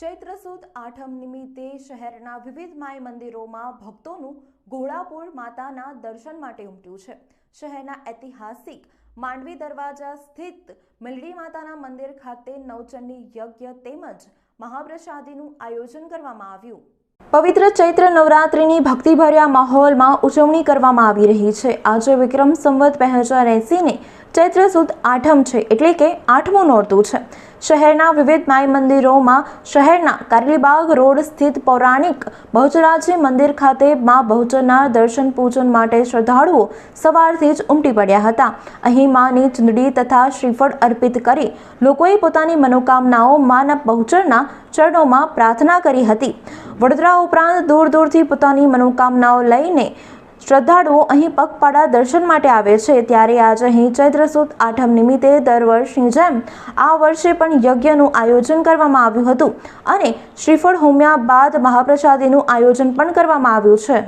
ચૈત્ર સુદ આઠમ નિમિત્તે શહેરના વિવિધ માય મંદિરોમાં ભક્તોનું ઘોડાપુર માતાના દર્શન માટે ઉમટ્યું છે. શહેરના ઐતિહાસિક માંડવી દરવાજા સ્થિત મિલડી માતાના મંદિર ખાતે નવચંડી યજ્ઞ તેમજ મહાપ્રસાદીનું આયોજન કરવામાં આવ્યું. પવિત્ર ચૈત્ર નવરાત્રિની ભક્તિભર્યા માહોલમાં ઉજવણી કરવામાં આવી રહી છે. આજે વિક્રમ સંવત બે હજાર એંસીને ચૈત્ર સુદ આઠમ છે, એટલે કે આઠમું નોરતું છે. શહેરના વિવિધ માઈ મંદિરોમાં શહેરના કારેલીબાગ રોડ સ્થિત પૌરાણિક બહુચરાજી મંદિર ખાતે મા બહુચરના દર્શન પૂજન માટે શ્રદ્ધાળુઓ સવારથી જ ઉમટી પડ્યા હતા. અહીં માની ચૂંદડી તથા શ્રીફળ અર્પિત કરી લોકોએ પોતાની મનોકામનાઓ માના બહુચરના ચરણોમાં પ્રાર્થના કરી હતી. વડોદરા ઉપરાંત દૂર દૂરથી પોતાની મનોકામનાઓ લઈને શ્રદ્ધાળુઓ અહીં પગપાળા દર્શન માટે આવે છે. ત્યારે આજે અહીં ચૈત્ર સુદ આઠમ નિમિત્તે દર વર્ષની જેમ આ વર્ષે પણ યજ્ઞનું આયોજન કરવામાં આવ્યું હતું અને શ્રીફળ હોમ્યા બાદ મહાપ્રસાદીનું આયોજન પણ કરવામાં આવ્યું છે.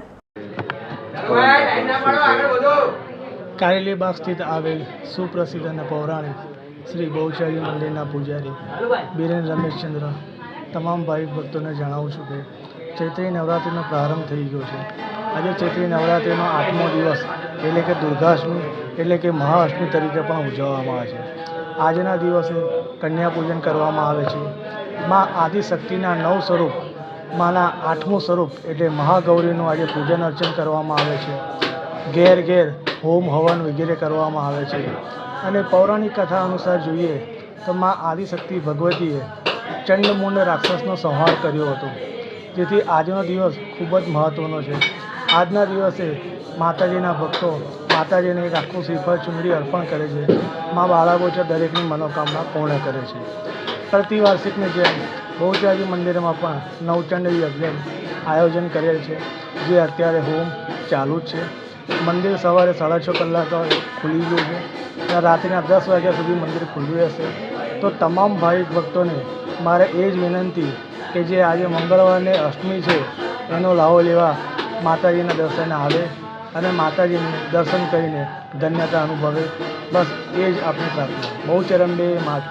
કારેલીબાગ સ્થિત આવેલ સુપ્રસિદ્ધ અને પૌરાણિક શ્રી બહુચારી મંદિરના પૂજારી બિરેન રમેશચંદ્ર, તમામ ભાવિક ભક્તોને જણાવું છું કે ચૈત્રી નવરાત્રિનો પ્રારંભ થઈ ગયો છે. આજે ચૈત્રી નવરાત્રિનો આઠમો દિવસ, એટલે કે દુર્ગાષ્ટમી એટલે કે મહાઅષ્ટમી તરીકે પણ ઉજવવામાં આવે છે. આજના દિવસે કન્યા પૂજન કરવામાં આવે છે. માં આદિશક્તિના નવ સ્વરૂપ, માના આઠમું સ્વરૂપ, એટલે મહાગૌરીનું આજે પૂજન અર્ચન કરવામાં આવે છે. ઘેર ઘેર હોમ હવન વગેરે કરવામાં આવે છે. અને પૌરાણિક કથા અનુસાર જોઈએ, તો મા આદિશક્તિ ભગવતીએ ચંડમુંડ રાક્ષસનો સંહાર કર્યો હતો. જેથી આજનો દિવસ ખૂબ જ મહત્ત્વનો છે. આજના દિવસે માતાજીના ભક્તો માતાજીને એક આખું શ્રીફળ ચુંદડી અર્પણ કરે છે. મા છે દરેકની મનોકામના પૂર્ણ કરે છે. પ્રતિવાર્ષિકની જેમ બહુચરાજી મંદિરમાં પણ નવચંડ યજ્ઞ આયોજન કરેલ છે, જે અત્યારે હોમ ચાલુ જ છે. મંદિર સવારે સાડા છ કલાક ખુલી ગયું છે ત્યાં રાત્રિના દસ વાગ્યા સુધી મંદિર ખુલ્લું રહેશે. તો તમામ ભાવિક ભક્તોને મારે એ જ વિનંતી કે જે આજે મંગળવારને અષ્ટમી છે, એનો લાવો લેવા માતાજીના દર્શને આવે અને માતાજીને દર્શન કરીને ધન્યતા અનુભવે. બસ એ જ આપણી પ્રાર્થના. બહુ ચરંબે માત